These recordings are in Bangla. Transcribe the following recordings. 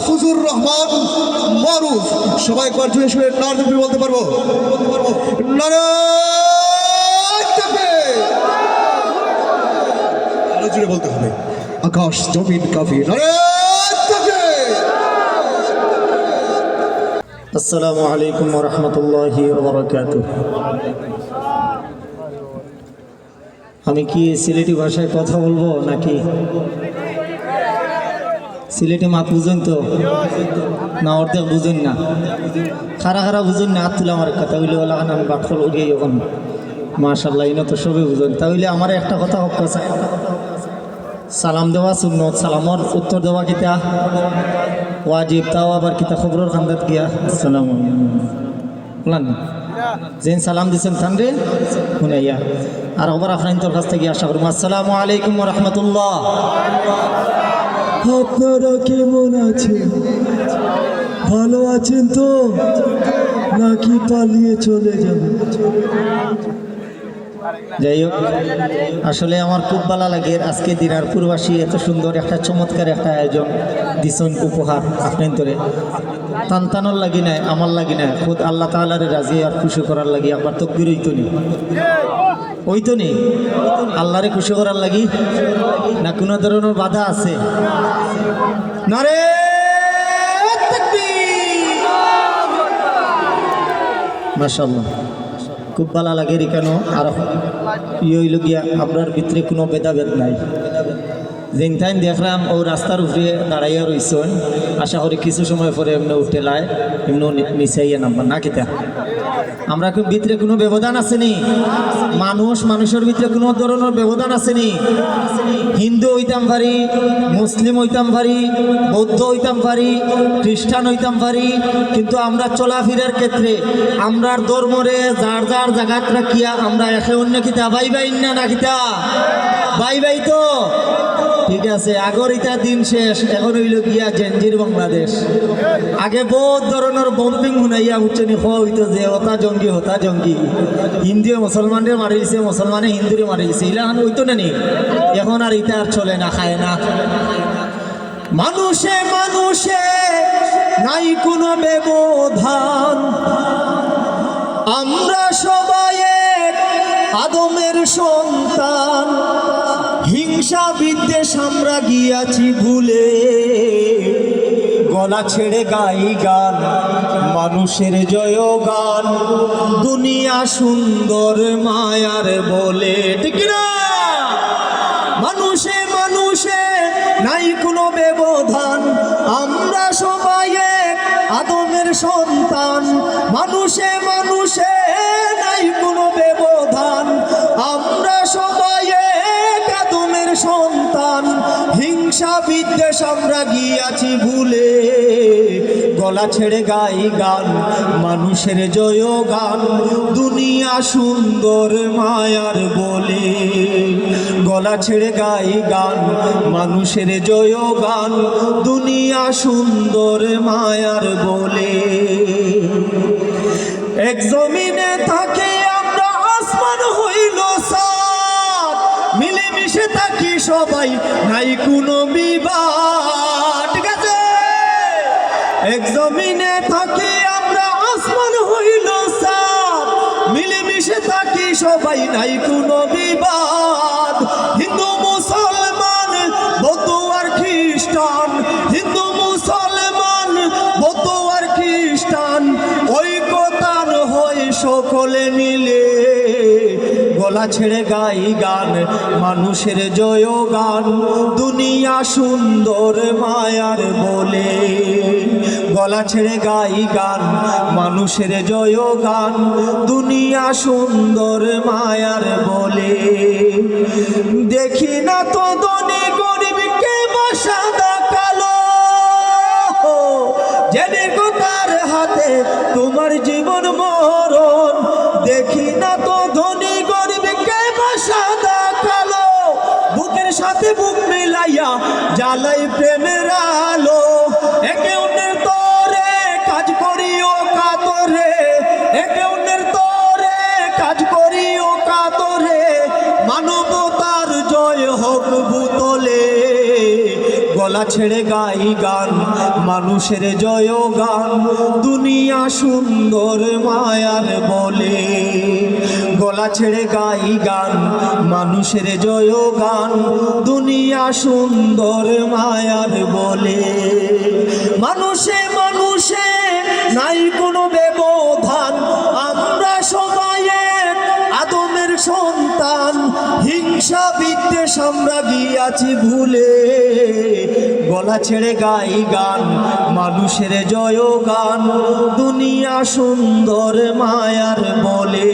মাহফুজুর রহমান মারুফ। সবাই জুড়ে শুনে নার বলতে পারব? নারায়ণ তাকবীর। আরও জুড়ে বলতে হবে। আকাশ জমিন কাফি। আসসালামু আলাইকুম রহমতুল্লাহি বরকাত আমি কি সিলেটি ভাষায় কথা বলব নাকি? সিলেটি মাত বুঝুন তো? না, অর্ধেক বুঝুন না। খারা খারা বুঝুন না তুলে আমার কথা। হইলে বলা আমি বাটফল উঠিয়ে যখন মাশাল্লাহ ইনো তো সবই বুঝুন। তাহলে আমার একটা কথা হোক চাই সালাম দেওয়া সুন্নত সালামর উত্তর দেওয়া কিতা? ওয়াজিব, তাও আবার কিতা? খবরের খান্দাত গিয়া। আসসালাম বলান, যেন সালাম দিছেন থানরে শুনাইয়া। আর আবার আপনার তোর কাছ থেকে আশা করব আসসালামু আলাইকুম রহমতুল্লাহ। আপনারা কেমন আছেন? ভালো আছেন তো? নাকি পালিয়ে চলে যাবে যাই হোক, আসলে আমার খুব ভালো লাগে আজকে দিনার পূর্বাসী এত সুন্দর একটা চমৎকার একটা আয়োজন দিছেন উপহার আপনার ধরে টানটানোর লাগি নাই, আমার লাগি নাই। খুদ আল্লাহ তালারে রাজি আর খুশি করার লাগি আবার তো হইতো নি। হইতো নি? আল্লাহরে খুশি করার লাগি? না কোনো ধরনের বাধা আছে? না রে মাশাল্লাহ খুব ভালো লাগে কেন? আর ইয়ে হইল গিয়া, আপনার ভিতরে কোনো ভেদাভেদ নাই। যেন দেখলাম ও রাস্তার উপরে দাঁড়াইয়া রইছেন। আশা করি কিছু সময় পরে এমনি উঠে লাই, এমনি নিচাইয়া নাম্বার না কিতা? আমরা কি ভিতরে কোনো ব্যবধান আসেনি মানুষ মানুষের ভিতরে কোনো ধরনের ব্যবধান আসেনি হিন্দু হইতাম পারি, মুসলিম হইতাম পারি, বৌদ্ধ হইতাম পারি, খ্রিস্টান হইতাম পারি, কিন্তু আমরা চলাফেরার ক্ষেত্রে, আমরার ধর্মরে যার যার জায়গাত রাখিয়া আমরা একে অন্য কিতা বাই বাই না না কিতা? বাই বাই তো? ঠিক আছে আগর ইটা দিন শেষ, এখন হইল গিয়া জেনজির বাংলাদেশ। আগে বহুত ধরনের বম্পিং শুনাইয়া হ হইতো যে, হতা জঙ্গি হতা জঙ্গি। হিন্দুয়ে মুসলমানরে মারি দিছে মুসলমানে হিন্দুরে মারি দিছে। ইলাহান হইতো না নি? এখন আর ইটা আর চলে না, খায় না। মানুষে মানুষে, নাই কোনো ব্যবধান। আমরা সবাই আদমের সন্তান। হিংসা বিদ্বেষ আমরা গিয়াছি ভুলে। গলা ছেড়ে গাই গান, মানুষের জয় গান দুনিয়া সুন্দর মায়ার বলে, ঠিক মানুষে মানুষে নাই কোনো ব্যবধান। আমরা সবাই আদমের সন্তান। মানুষে মানুষে নাই কোনো আমরা গিয়াছি ভুলে, গলা ছেড়ে গাই গান, মানুষের জয় গান, দুনিয়া সুন্দর মায়ার বলে। গলা ছেড়ে গাই গান, মানুষের জয় গান, দুনিয়া সুন্দর মায়ার বলে। এক জমিনে থাকে মিলেমিশে থাকি সবাই, নাই কোনো বিবাদ। ঠিক এক জমিনে থাকি আমরা, আসমান হইল সাত। মিলেমিশে থাকি সবাই, নাই কোনো বিবাদ। হিন্দু, মুসলমান, বৌদ্ধ আর খ্রিস্টান। হিন্দু, মুসলমান, বৌদ্ধ আর খ্রিস্টান। ঐকতান হয়ে সকলে মিলে। গলা ছেড়ে গাই গান, মানুষের জয় গান, দুনিয়া সুন্দর মায়ার বলে। গলা ছেড়ে গাই গান, মানুষের জয় গান, দুনিয়া সুন্দর মায়ার বলে। দেখি না তো ধনী গরিবকে বাসাদা কালো। জেনে তার হাতে তোমার জীবন মরণ। দেখি না তো ধনী বুক মিলাইয়া জ্বালাই প্রেমের আলো। একে গলা ছেড়ে গাই গান, মানুষের জয় গান, দুনিয়া সুন্দর মায়ার বলে। গলা ছেড়ে গাই গান, মানুষের জয় গান, দুনিয়া সুন্দর মায়ার বলে। মানুষে হিংসা বিদ্বেষ আমরা গিয়াছি ভুলে। গলা ছেড়ে গাই গান, মানুষের জয় গান, দুনিয়া সুন্দর মায়ার বলে।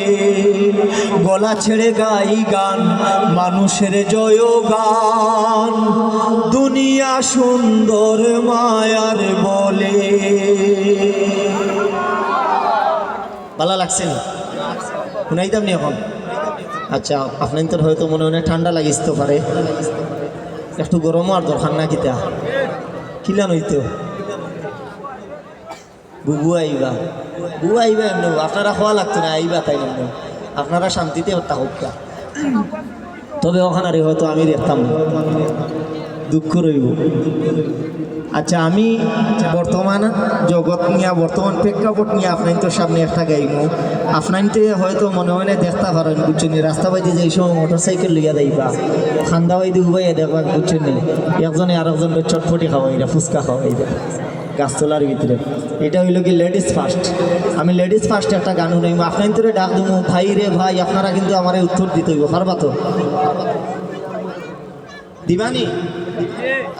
গলা ছেড়ে গাই গান, মানুষের জয় গান, দুনিয়া সুন্দর মায়ার বলে। ভালো লাগছে না? শুনাইতাম নি এখন? আচ্ছা আপনার হয়তো মনে মনে ঠান্ডা লাগিসতে পারে। একটু গরমও আর দরকার না কিতা। কিলান হইতো বুবু আইবা। বুবু আইবা এমন আপনারা খাওয়া লাগতো না, আইবা তাই এমন আপনারা শান্তিতে হত্যা হোক তবে ওখানে হয়তো আমি দেখতাম। দুঃখ রইব। আচ্ছা আমি বর্তমান জগৎ নিয়ে, বর্তমান প্রেক্ষাপট নিয়ে আপনার তো সামনে একটা গাইব। আপনাইতে হয়তো মনে হয় না, দেখতে পারেন বুঝছেন? রাস্তা বাইতে যে সময় মোটর সাইকেল লিয়া যাইবা, খান্দা বাইদি উবাই দেখবা বুঝছেন একজনে আর একজনকে চটফটি খাওয়াইরা ফুচকা খাওয়াইরা গাছতলার ভিতরে। এটা হইল কি লেডিস ফার্স্ট। আমি লেডিস ফার্স্ট একটা গান শুনাইব। আপনার তোরে ডাক দেবো, ভাই রে ভাই, আপনারা কিন্তু আমার উত্তর দিতে হইব, পারবা তো? দিবানি?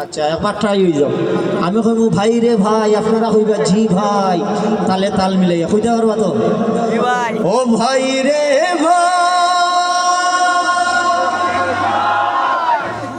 আচ্ছা একবার ট্রাই হয়ে যাও। আমি কইব ভাই রে ভাই আপনারা কইবা জি ভাই। তালে তাল মিলাইয়া কইতে পারবা তো? ও ভাই রে ভাই।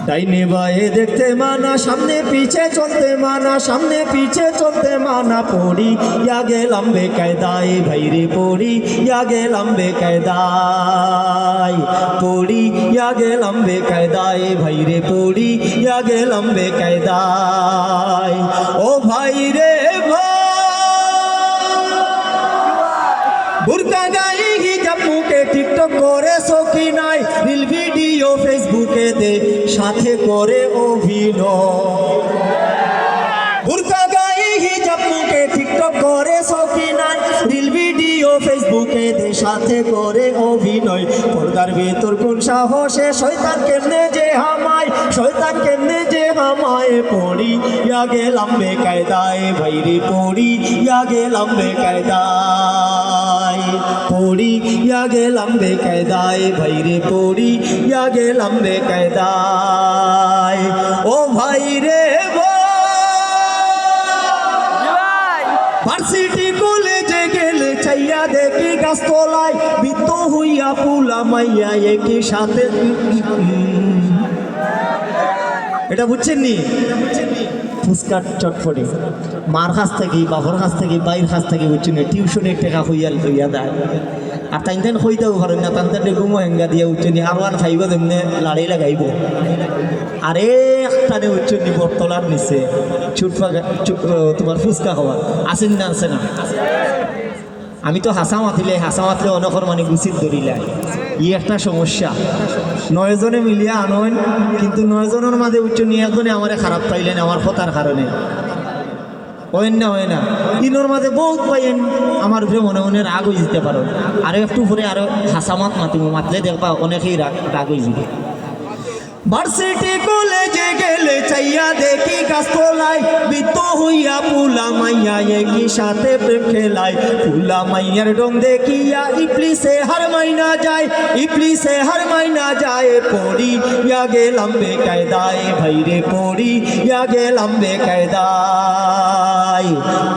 ডাইনে বায়ে দেখতে মানা, সামনে পিছে চলতে মানা, সামনে পিছে চলতে মানা, পড়ি ইয়া গেলাম বেকায়দায় ভাই রে পড়ি ইয়া গেলাম বেকায়দায় পড়ি ইয়া গেলাম বেকায়দায় ভাই রে পড়ি ইয়া গেলাম বেকায়দায় ও ভাই রে ভাই। বুরকা গায়ে হিজাব মুখে টিকটক করে সকি সাথে করে অভিনয়। ফেসবুকে দে সাথে করে অভিনয়। পর্দার ভেতর কোন সাহসে শয়তান কেমনে যে হামায়, শয়তান কেমনে যে হামায় পড়ি। ইয়া গেলাম বেকায়দায়, ভাইরে পড়ি। ইয়া গেলাম বেকায়দায়, পড়ি। ইয়া গেলাম বেকায়দায়, ভাইরে পড়ি। ইয়া গেলাম বেকায়দায়, ও ভাইরে গাছতলায় বিত্ত হইয়া পুলা মাইয়া একই সাথে। এটা বুঝছেন নি? ফুচকার চটফটি। মার কাছ থেকে, বাপর কাছ থেকে, বাইর কাছ থেকে বুঝছেন টিউশনের টাকা হইয়া লইয়া দেয় আর তাই তাই হইতেও পারেন না তান তান গুমো হেঙ্গা দিয়ে উঠছেন আরও আর খাইব তেমনি লাড়াই লাগাইব। আরে একটানে উঠছেন বটতলার নিচে চুটফা তোমার ফুচকা খাওয়া। আসেন না আছে না। আমি তো হাসা মাতিলে হাসা মাতলে অনকর মানে গুছিত ধরিলাই ই একটা সমস্যা। নয়জনে মিলিয়া আনইন কিন্তু নয়জনের মাঝে উচ্চ নিয়ে একজনে আমারে খারাপ পাইলেন, আমার কথার কারণে। হয় না হয় না। ইনোর মাঝে বহুত পাইয়েন, আমার উপরে মনে মনে রাগ হয়ে যেতে পারো। আরও একটু পরে আরও হাসামাত মাতিব মাতলে দেখবা অনেকেই রাগ রাগ হয়ে যাবে। ভার্সিটি কলেজে গেলে চাইয়া দেখি গাছতলায় বিত্ত হইয়া পুলা মাইয়া একই সাথে প্রেম খেলায় পুলা মাইয়ার ডং দেখিয়া ইপলিসে হার মাইনা যায় ইপলিসে হার মাইনা যায় পড়ি ইয়া গেলাম বেকায়দায় ভাইরে পড়ি ইয়া গেলাম বেকায়দায়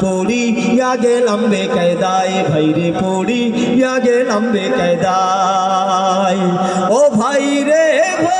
পড়ি ইয়া গেলাম বেকায়দায় ভাইরে পড়ি ইয়া গেলাম বেকায়দায় ও ভাইরে ভাই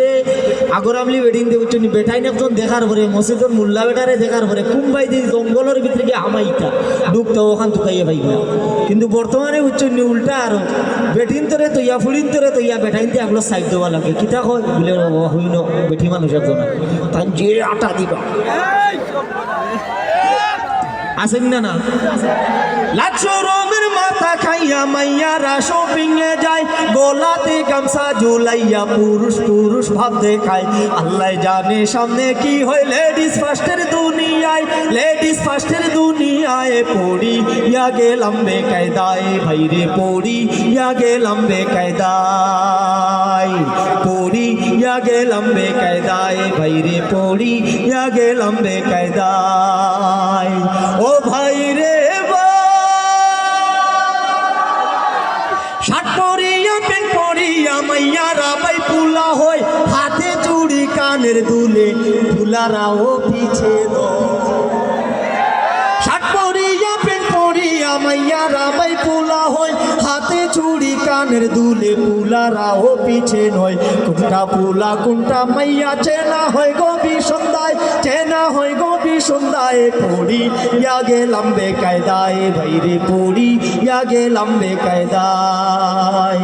আগর আমলি বেডিং দিয়ে উঠছে বেটাই একজন দেখার পরে, মসজিদের মোল্লা বেটারে দেখার পরে, কুম্বাই দিয়ে জঙ্গলের ভিতরে গিয়ে হামাইতা ডুবতে ওখান তুকাইয়া পাইবা কিন্তু বর্তমানে উচ্চন্য উল্টা আরও বেটিন তোরে তৈয়া, ফুলিন তোরে তৈয়া বেটাইন দিয়ে আগলো সাইড দেওয়া লাগে। কিতা কয়? বলে হইন বেটি মানুষ একজন। তাই যে আটা দিবা। আসেন না না। লাচ্ছো রোমের মাথা খাইয়া মাইয়ারা শপিং এ যায়। গোলাতে গামছা ঝুলাইয়া পুরুষ পুরুষ ভাব দেখায়। আল্লাহ জানে সামনে কি হয় লেডিস ফার্স্টের দুনিয়ায়। লেডিস ফার্স্টের দুনিয়ায় পড়ি ইয়া গেলাম বেকায়দায়। ভাইরে পড়ি ইয়া গেলাম বেকায়দায়। পড়ি ইয়া লম্বে বেকায়দায় ভাইরে পড়ি আগে লম্বে বেকায়দায় ও ভাই রে শার্ট পরিয়া পেন পরিয়া মাইয়ারা বাই পুলা হয় হাতে চুড়ি কানের দুলে ফুলারাও পিছে শার্ট পরিয়া মাইয়ারা বাই পুলা হয়। হাতে চুড়ি, কানের দুলে পুলারাও পিছে নয়। কোনটা পুলা, কোনটা মাইয়া, চেনা হয় গবি সন্ধ্যায় চেনা হয় গবি সন্ধ্যায় পড়ি ইয়া গেলাম বেকায়দায়, ভাইরে পড়ি ইয়া গেলাম বেকায়দায়।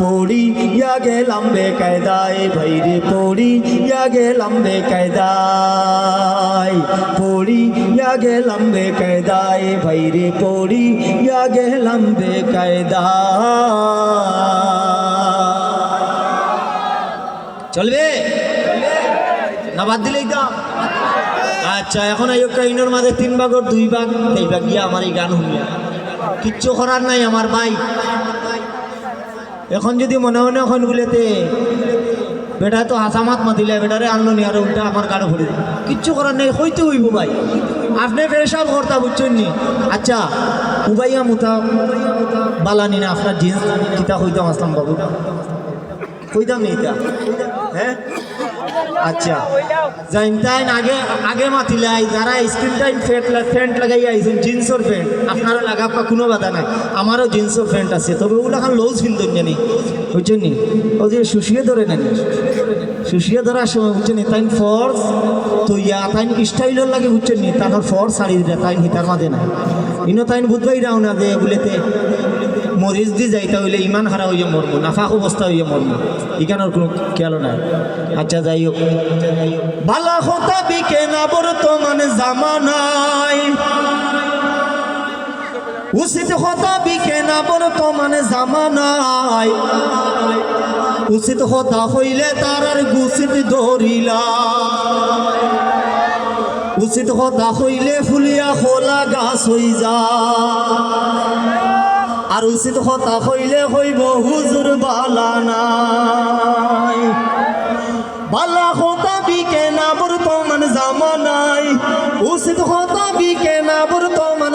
পড়ি ইয়া গেলাম বেকায়দায়, ভাইরে পড়ি ইয়া গেলাম বেকায়দায়। পড়ি ইয়া গেলাম বেকায়দায়, ভাইরে পড়ি ইয়া গেলাম বেকায়দায়। চলবে? না, বাদ দিলেই তো। আচ্ছা এখন আয়োগটা ইনোর মাঝে তিন ভাগর দুই ভাগ এই ভাগ গিয়া আমার এই গান শুনিয়া। কিচ্ছু করার নাই আমার ভাই। এখন যদি মনে মনে এখন বলেতে, বেটা তো হাসামাত মাতিলে, বেটারে আনলো নি, আর উল্টা আমার গাড়ি ভরে কিচ্ছু করার নেই, হইতে হইব ভাই। আপনি পেশাব কর্তা বুঝছেন নি? আচ্ছা উবাইয়া মুতা বালানি না আপনার জিন্স? কিতা হইতাম আসলাম বাবু? কইতাম নি এটা? হ্যাঁ? আচ্ছা জাইন তাইন আগে আগে মাতিলাই, যারা স্ক্রিন টাইম ফ্যান্ট ফ্যান্ট লাগাই আইছেন, জিন্সের প্যান্ট আপনারা লাগাবা কোনো বাধা নাই, আমারও জিন্সের প্যান্ট আছে, তবে ওগুলো এখন লউজ ফিল ধরি জানি, বুঝছেন নি? ও যে শুষিয়ে ধরে নেন। শুষিয়ে ধরার সময় বুঝছেন তাইন ফর্স। তো ইয়া তাইন স্টাইলের লাগে বুঝছেন নি তারপর ফর্স শাড়ি দিলে তাইন হিতার মাঝে না ইনো তাইন বুধবাই রাও না দে বলেতে মরিচ দি যাইতা হইলে ইমান হারা হইয়া মরবো, নাফাক অবস্থা হইয়া মরবো। ইকানোর কোনো খেয়াল নাই। আচ্ছা যাই হোক। বালা হতা বিকে না বর্তমান জামানায়। উচিত হতা বিকে না বর্তমান জামানায়। উচিত হতা হইলে তার আর গুচিত ধরিলা। উচিত হতা হইলে ফুলিয়া খোলা গাছ হই যা। আর উচিত কথা হইলে হইব হুজুর বালা নাই। বালা কথা বিকে না বর্তমান জামানাই উচিত কথা বিকে না বর্তমান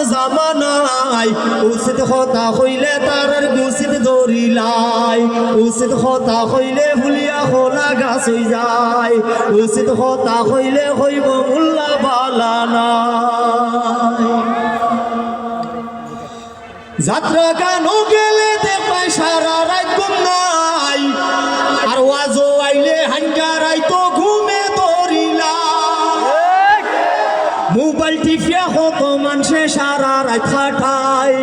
জামানাই উচিত কথা হইলে তার গুচিত দরিলাই উচিত কথা হইলে ফুলিয়া খোলা গাছ হই যায়। উচিত কথা হইলে হইব মোল্লা বালা নাই। যাত্রা গানও গেলে দেখবাই সারা রাত ঘুম নাই। আর ওয়াজও আইলে হাঙ্গারাই তো ঘুমে মোবাইল টিপিয়া কত মানুষে সারা রাত খাটায়।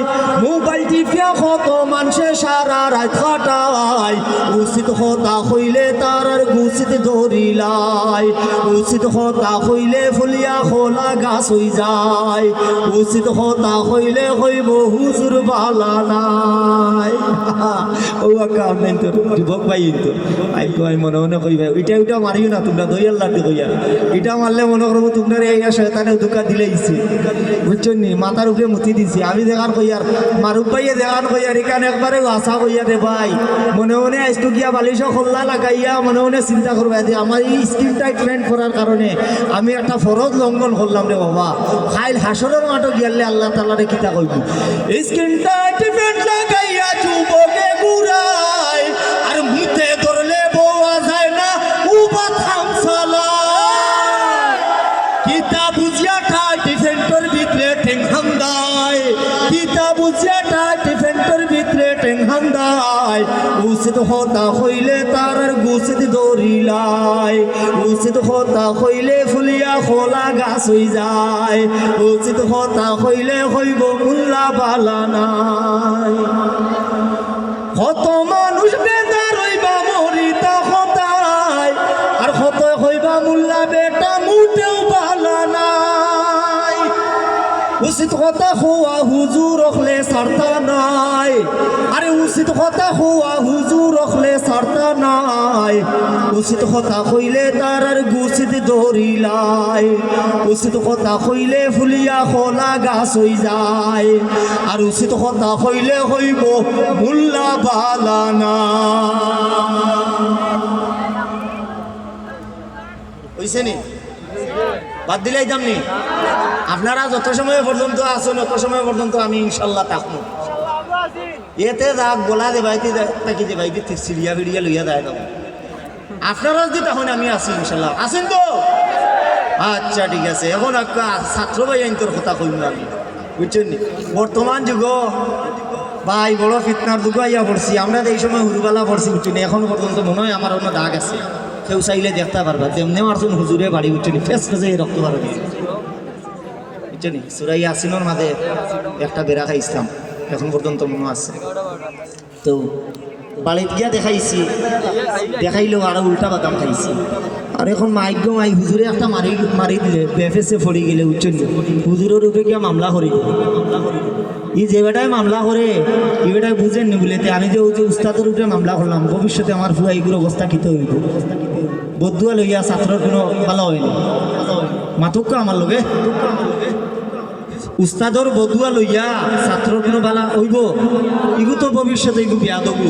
মোবাইল টিপিয়া কত মানুষে সারা রাত খাটায়। উচিত হতা হইলে তার গুচিত ধরিলাই উচিত হতা হইলে ফুলিয়া খোলা গাছ হই যায়। উচিত হতা হইলে হইব হুজুর বালা নাই। ও কাম নেই তো যুবক ভাই তো আই তো মনে মনে কই ভাই ওইটা ওইটা মারিও না, তোমরা দইয়ার লাড্ডু কইয়া এটা মারলে মনে করব তোমরা এই শয়তানে ধোকা দিলেইছে। বুঝছ নি মাথার উপরে মুতি দিছি। আমি দেখান কইয়ার মারুক ভাইয়ে দেখান কইয়ার এখানে একবারে আশা কইয়া রে ভাই। মনে মনে আইসটু গিয়া বালিশ খোল্লা লাগাইয়া মনে মনে চিন্তা করবা, যে আমার এই স্কিন ফ্রেন্ড করার কারণে আমি একটা ফরজ লঙ্ঘন করলাম রে বাবা। খাইল হাসরের মাঠও গিয়ালে আল্লাহ তালারে কিতা কইব? স্কিন ফ্রেন্ড লাগাইয়া যুবকে হতা হইলে তার গুছিত দৌড়িলাই উচিত হতা হইলে ফুলিয়া খোলা গাছ হই যায়। উচিত হতা হইলে হইব মুল্লা বালা নাই। কত মানুষ বেদার হইবা মরিতা হতায় আর কত হইবা মুল্লা বেটা মুটেও বালা নাই। উচিত কথা হওয়া হুজুর রখলে সারতা নাই। আরে উচিত কথা হওয়া হুজুর রখলে সারতা নাই। উচিত কথা কইলে তার আর গুছিত দৌড়িলাই উচিত কথা কইলে ফুলিয়া খোলা গাছ হই যায়। আর উচিত কথা কইলে হইব মুল্লা বালানা হইছে নি? বাদ দিলাই দাম নি। আপনারা যত সময় পর্যন্ত আসুন তত সময় পর্যন্ত আমি ইনশাল্লাহ থাকব। এতে যাক গোলা দেবাইতে তাকি দেবাইতে? ঠিক সিরিয়া ফিরিয়া লইয়া যায় তখন। আপনারা যদি তখন আমি আছি ইনশাল্লাহ আছেন তো? আচ্ছা ঠিক আছে। এখন ছাত্র ভাই আইনটোর কথা কইব আমি। বুঝছেন বর্তমান যুগ, ভাই বড় ফিতনার যুগ আইয়া পড়ছি। আমরা এই সময় হুরুবালা পড়ছি, বুঝছেন এখনও পর্যন্ত মনে হয় আমার অন্য দাগ আছে। কেউ চাইলে দেখতে পারবা। তেমনি মারছেন হুজুরে বাড়ি বুঝছেন ফেস ফেসে রক্ত হয়ে বুঝছেন সুরাই আসিনোর মাঝে একটা বেড়া খাইছিলাম এখন পর্যন্ত মনে আছে। তো বাড়িত গিয়া দেখাইছি, দেখাইলেও আরও উল্টা বাদাম খাইছি। আর এখন মাইক মাই হুজুরে একটা মারি মারি দিলে, বেফেসে পড়ে গেলে উচ্চন হুজুরের উপরে গিয়া মামলা করি। ই যে বেটায় মামলা করে এই বেটায় বুঝেন বলেতে, আমি যে ওই যে উস্তাদের উপরে মামলা করলাম, ভবিষ্যতে আমার ফুয়াইগুলো অবস্থা কিতে হইব বদুয়া লইয়া ছাত্রর কোনো ভালো হয়নি মাতুক্কা আমার লগে। উস্তাদর বদুয়া লইয়া ছাত্রর কোনো বালা হইব? ইগু তো ভবিষ্যতে ইগু বিয়া দবু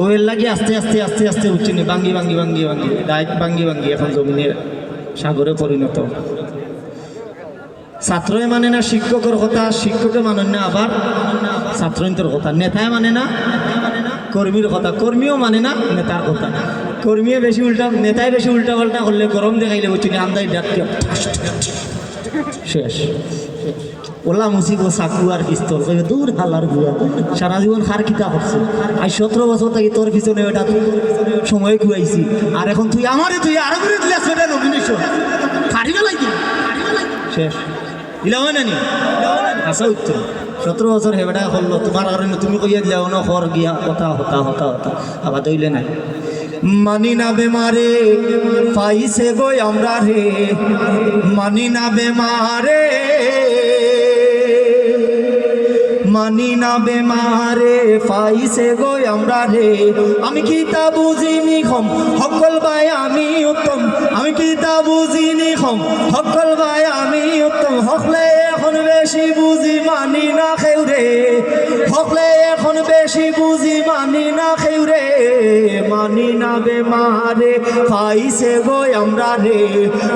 ও এর লাগি আস্তে আস্তে আস্তে আস্তে উঠছে নি বাঙ্গি বাঙ্গি বাঙ্গি বাঙ্গি ডাইরেক্ট বাঙ্গি বাঙ্গি এখন জমিনের সাগরে পরিণত ছাত্রই মানে না শিক্ষকের কথা, শিক্ষকে মানে না আবার ছাত্রন্তর কথা। নেতায় মানে না কর্মীর কথা কর্মীও মানে না নেতার কথা। কর্মীও বেশি উল্টা নেতায় বেশি উল্টা পাল্টা করলে গরম দেখাইলে বুঝছি আন্দাজ ডাকতে শেষ। ওলা মুসিব চাকু আর পিস্তল, কইবে দূর হালার গুয়া। সারা জীবন হার কিতা করছে। আজ সতেরো বছর থেকে তোর পিছনে ওটা সময় খুয়াইছি। আর এখন তুই আমারে, তুই আরও করে দিলে সেটা নমিনেশন হারি গেলাই শেষ। দিলা হয় না নি? আসা উত্তর। সতেরো বছর হেবেটা করল, তোমার কারণে তুমি কইয়া দিলা অন হর গিয়া, কথা হতা হতা হতা। আবার দইলে নাই। মানি না বেমারে পাইছে গো আমরা রে। মানি না বেমারে মানি না বেমারে পাইছে গই আমরা রে। আমি কি তা বুঝিনি খম? সকল ভাই আমি উত্তম। আমি কি তা বুঝিনি খম? সকল ভাই আমি উত্তম। হকলে এখন বেশি বুঝি মানি না খেউ রে। হকলে এখন বেশি বুঝি মানি না খেউ রে। মানি না বেমারে পাইছে গই আমরা রে।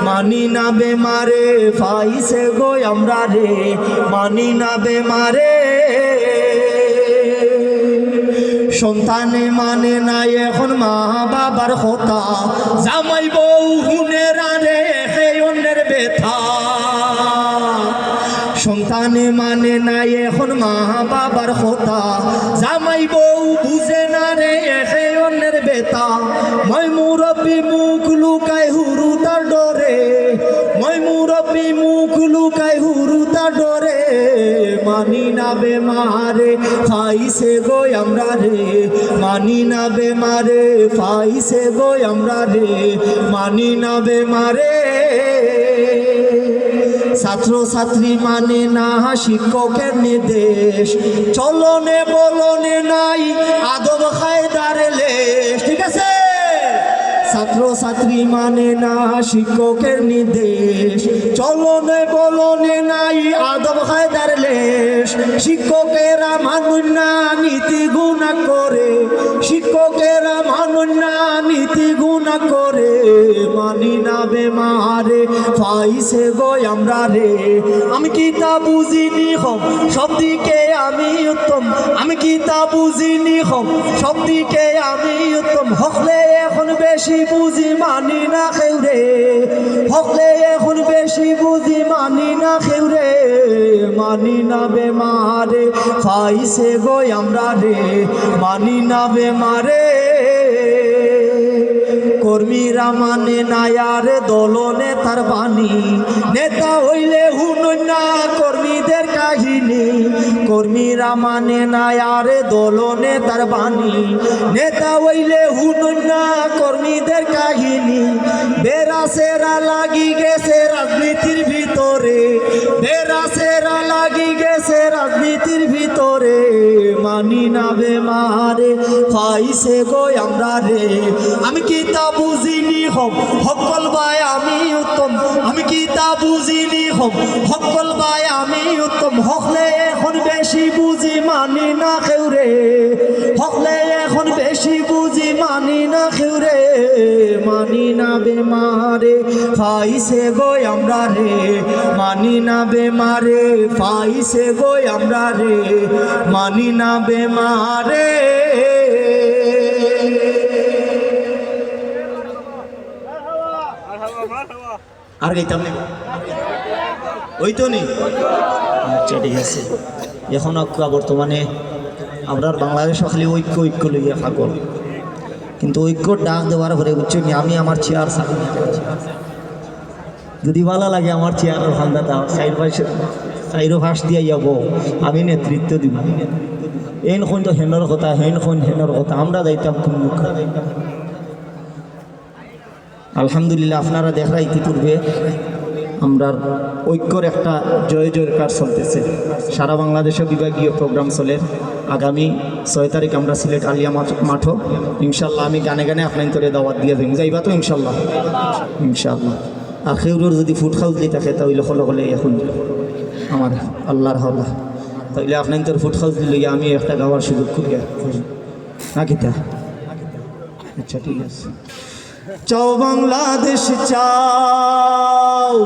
মানি না বেমারে পাইছে গই আমরা রে। মানি না বেমারে সন্তানে মানে নাই এখন মা বাবার কথা জামাই বউ হুনের আরে হে অন্যের ব্যথা। সন্তানে মানে নাই এখন মা বাবার কথা জামাই বউ বুঝে না রে হে অন্যের বেতা মই মুরব্বী মুখ লুকাই হুরু তার ডরে। মই মুরব্বী মুখ লুকাই হুরু তার ডরে, মানি না বেমারে ফাইসে গো আমরা রে, মানি না বেমারে ফাইসে গো আমরা রে, মানি না বেমারে ছাত্র ছাত্রী মানে না, শিক্ষকের নির্দেশ, চলনে বলনে নাই, আদব ঠিক আছে ছাত্র ছাত্রী মানে না শিক্ষকের নির্দেশ। চলনে বলনে নাই আদব খায়দার লেশ। শিক্ষকেরা মানুষ না, নীতি গুণা করে। শিক্ষকেরা মানুষ না, নীতি গুণা করে। মানি না বেমারে পাইছে গো আমরা রে। আমি কি তা বুঝিনি হম সব দিকে আমি উত্তম। আমি কি তা বুঝিনি হম সব দিকে আমি উত্তম। হকলে এখন বেশি বুঝি মানি না খেউরে হকলে এখন বেশি বুঝি মানি না খেউরে মানি না বেমারে, ফাইসে গো আমরা রে। মানি না বেমারে। কর্মীরা মানে নায়ার দলনে তার বাণী। নেতা হইলে হুনই না কর্মীদের কাহিনী। কর্মীরা মানে নায়ার দলনে তার বাণী। নেতা হইলে হুনই না কর্মীদের কাহিনী। বেড়া সেরা লাগি গেছে রাজনীতির ভিতরে। বেড়া সেরা লাগি গেছে রাজনীতির ভিতরে। মানি না বে মারে পাইছে গো আমরা রে। আমি কি তা বুঝিনি হম সকল ভাই আমি উত্তম। আমি কি তা বুঝিনি হম সকল ভাই আমি উত্তম। হকলে এখন বেশি বুঝি মানি না কেউ রে। হকলে এখন বেশি বুঝি মানি না কেউ রে। মানি না বেমারে, ফাইসে গো আমরা রে। মানি না বেমারে, ফাইসে গো আমরা রে। মানি না বেমারে। আর গাইতাম না? ওই তো নেই আচ্ছা ঠিক আছে। এখন আক্কা বর্তমানে আমরা বাংলাদেশ খালি ঐক্য ঐক্য লইয়া পাগল কিন্তু ঐক্য ডাক দেওয়ার পরে নি, আমি আমার চেয়ার সাথে যদি ভালো লাগে আমার চেয়ারের ফান্দা দাও সাইড বাই সাইডও ফাঁস দিয়ে যাব। আমি নেতৃত্ব দিব। এন কোন তো হেনর কথা, হেন কোন হেনর কথা। আমরা যাইতাম কোন মুখ? আলহামদুলিল্লাহ, আপনারা দেখা ইতিপূর্বে আমরা ঐক্যর একটা জয় জয়কার চলতেছে। সারা বাংলাদেশে বিভাগীয় প্রোগ্রাম চলে। আগামী ছয় তারিখ আমরা সিলেট আলিয়া মাঠ- ইনশাল্লাহ আমি গানে গানে আপনার তোরে দাওয়াত দিয়ে দিন যাইবা তো ইনশাল্লাহ ইনশাল্লাহ আর সেউরোর যদি ফুড খাউজ দিয়ে থাকে, তাহলে হলে হলে এখন আমার আল্লাহর হল্লা তাইলে আপনার তোর ফুড খাউজ দিলে আমি একটা গাওয়ার সুযোগ করি না কিতা আচ্ছা ঠিক আছে। চাও বাংলাদেশ, চাও।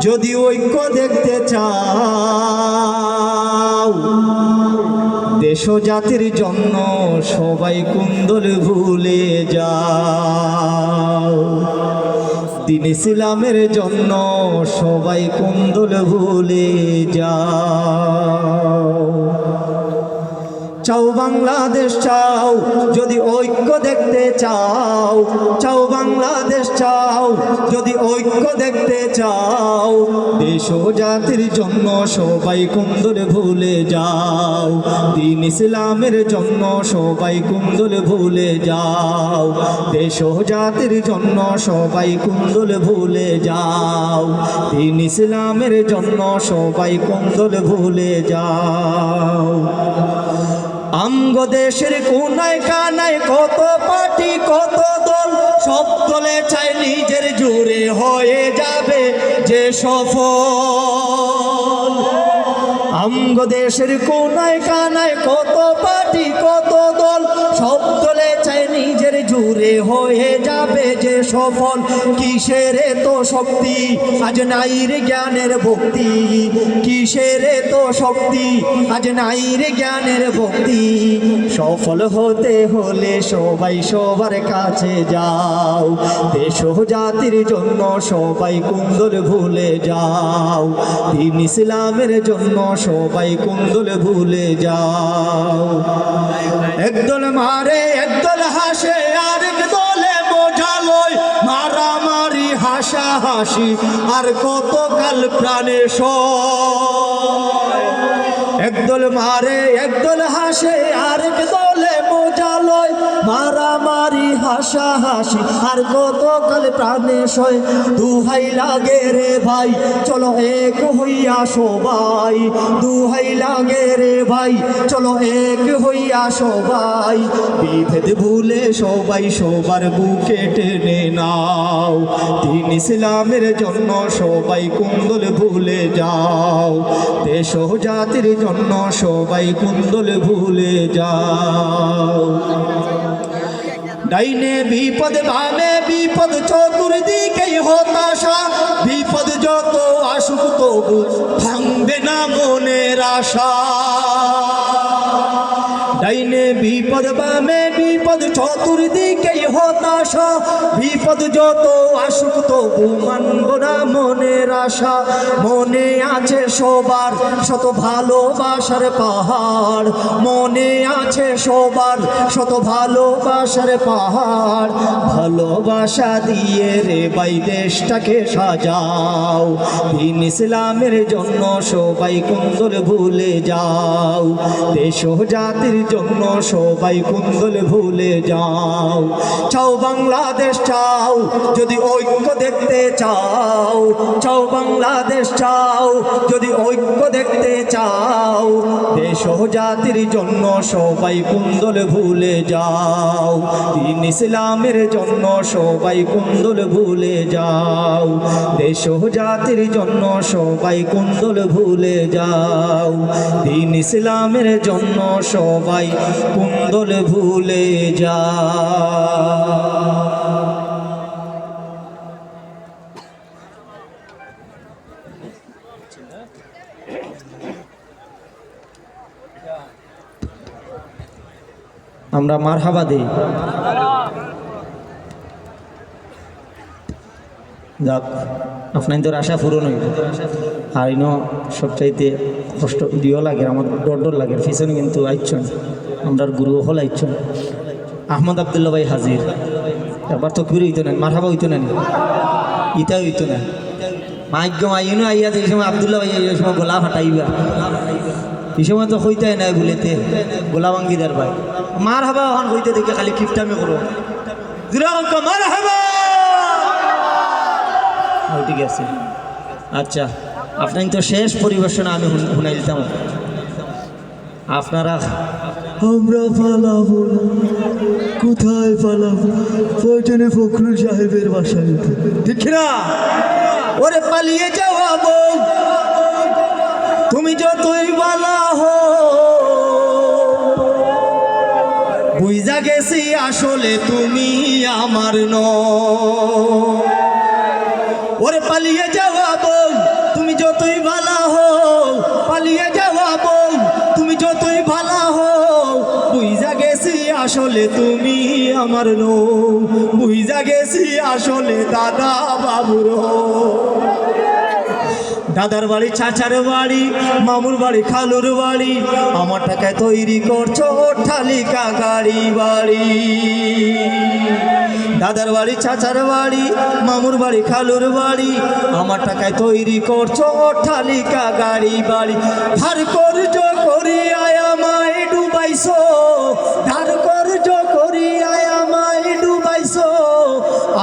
যদি ঐক্য দেখতে চাও, দেশ জাতির জন্য সবাই কুন্দল ভুলে যাও। দিন ইসলামের জন্য সবাই কুন্দল ভুলে যাও। চাও বাংলাদেশ, চাও। যদি ঐক্য দেখতে চাও চাও বাংলাদেশ, চাও। যদি ঐক্য দেখতে চাও, দেশ জাতির জন্য সবাই কুন্দর ভুলে যাও। দিন ইসলামের জন্য সবাই কুন্দর ভুলে যাও। দেশ জাতির জন্য সবাই কুন্দর ভুলে যাও। দিন ইসলামের জন্য সবাই কুন্দর ভুলে যাও। আমগ দেশের কোনায় কানায় কত পার্টি, কত দল, সব দলে চাই নিজের জুড়ে হয়ে যাবে যে সফল। আমগ দেশের কোনায় কানায় কত পার্টি, কত দল, সব দলে চাই হয়ে যাবে যে সফল, কিসের তো শক্তি? আজ নাই রে জ্ঞানের ভক্তি। কিসের তো শক্তি? আজ নাই রে জ্ঞানের ভক্তি। সফল হতে হলে সবাই সবার কাছে যাও। দেশ জাতির জন্য সবাই কুন্দল ভুলে যাও। দিন ইসলামের জন্য সবাই কুন্দল ভুলে যাও। একদল মারে, একদল হাসে আরেক হাসা হাসি আর কতকাল প্রাণে স একদল মারে একদল হাসে আর দলে বোঝালয় মারামারি হাসা হাসি আর কতকাল প্রাণে সয় দুহাই লাগে রে ভাই। চলো এক হইয়া সবাই, দুহাই লাগে রে ভাই। চলো এক হইয়া সবাই, বিভেদ ভুলে সবাই সবার বুকে টেনে নাও। দিন ইসলামের জন্য সবাই কুন্দল ভুলে যাও। দেশ জাতির জন্য সবাই কুন্দল ভুলে যাও। ডাইনে বিপদ বামে বিপদ চতুর্দিকে হতাশা। বিপদ যত আসুক তবু ভাঙবে না মনের আশা। ডাইনে বিপদ বামে বিপদ চতুর্দিকেই হতাশা। বিপদ যত আসুক তবু মানব না মনের আশা। মনে আছে সবার শত ভালোবাসার পাহাড়। মনে আছে সবার শত ভালোবাসার পাহাড়। ভালোবাসা দিয়ে রে বাই দেশটাকে সাজাও। দিন ইসলামের জন্য সবাই কুন্দল ভুলে যাও। দেশ জাতির জন্য সবাই কুন্দল ভুলে যাও। চাও বাংলাদেশ, চাও যদি ঐক্য দেখতে চাও। চাও বাংলাদেশ, চাও যদি ঐক্য দেখতে চাও। দেশ জাতির জন্য সবাই কুন্দল ভুলে যাও। দিন ইসলামের জন্য সবাই কুন্দল ভুলে যাও। দেশ জাতির জন্য সবাই কুন্দল ভুলে যাও। দিন ইসলামের জন্য সবাই কুন্দল ভুলে যা। আমরা মারহাবা দিই। যাক, আপনার তোর আশা পূরণ হইল। আর ইনো সবচাইতে কষ্ট দিও লাগে, আমার ডর ডর লাগে, পিছনে কিন্তু আইচ্ছন আমরা গুরু হল আইচ্ছন। আহমদ আবদুল্লা ভাই হাজির। একবার তো ঘুরে হইতো না, মারহাবা হইতো না ইটা হইতো না। মাইক মাইনো আইয়া এই সময় আবদুল্লা ভাই এই সময় গোলা ফাটাইবা। এই সময় তো হইতাই নাই বলেতে গোলা ভাঙ্গিদার ভাই। মার হাবা এখন হইতে দেখে খালি কিপটামি করো। মার হাবা ঠিক আছে। আচ্ছা আপনার তো শেষ পরিবেশনা আমি শুনাই দিতাম। আপনারা আমরা পালাবো কোথায় পালাবো? প্রয়োজনে ফখরুল সাহেবের বাসায়। ঠিক না ওরে পালিয়ে যাওয়া বউ তুমি যতই বালা হো বুঝা গেছি আসলে তুমি আমার ন ওরে পালিয়ে যাওয়া বউ, তুমি যতই ভালা হো পালিয়ে যাওয়া বউ, তুমি যতই ভালা হো বুঝা গেছি আসলে তুমি আমার নো বুঝা গেছি আসলে দাদা বাবুর দাদার বাড়ি, চাচার বাড়ি, মামুর বাড়ি, খালুর বাড়ি, আমার টাকায় তৈরি করছ অট্টালিকা গাড়ি বাড়ি। দাদার বাড়ি, চাচার বাড়ি, মামুর বাড়ি, খালুর বাড়ি। আমার টাকায় তৈরি করছ অট্টালিকা, গাড়ি, বাড়ি। ধার করজ করি আমায় ডুবাইছো। ধার করজ করি আয় আমায় ডুবাইছো।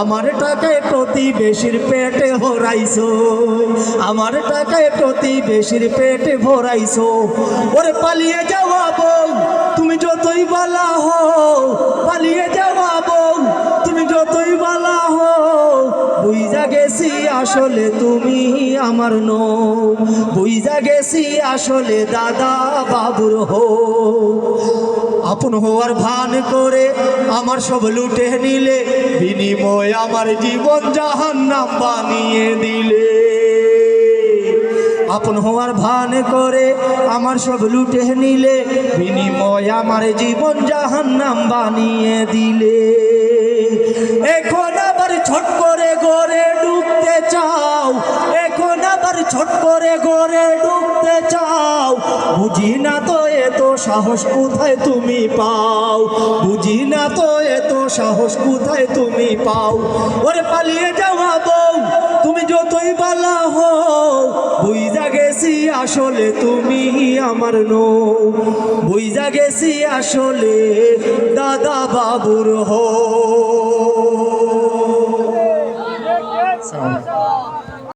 আমার টাকায় প্রতিবেশীর পেটে হরাইছো আমার টাকায় প্রতিবেশীর পেটে ভরাইছো। ওরে পালিয়ে যাওয়া বউ তুমি যতই বালা হও, পালিয়ে যাওয়া বউ যতই বালা হও বুঝা গেছি আসলে তুমি আমার নো। বুঝা গেছি আসলে দাদা বাবুর হো। আপন হওয়ার ভান করে আমার সব লুটে নিলে, বিনিময় আমার জীবন জাহান্নাম বানিয়ে দিলে। আপন হওয়ার ভান করে আমার সব লুটে নিলে, বিনিময় আমার জীবন জাহান্নাম বানিয়ে দিলে। ছট করে গড়ে ডুবতে চাও। এখন আবার ছট করে গড়ে ডুবতে চাও। বুঝি না তো এত সাহস কোথায় তুমি পাও? বুঝি না তো এত সাহস কোথায় তুমি পাও? ওরে পালিয়ে যাওয়া বউ, তুমি যতই বালা হও, বুঝা গেছি আসলে তুমি আমার নো বুঝা গেছি আসলে দাদা বাবুর হো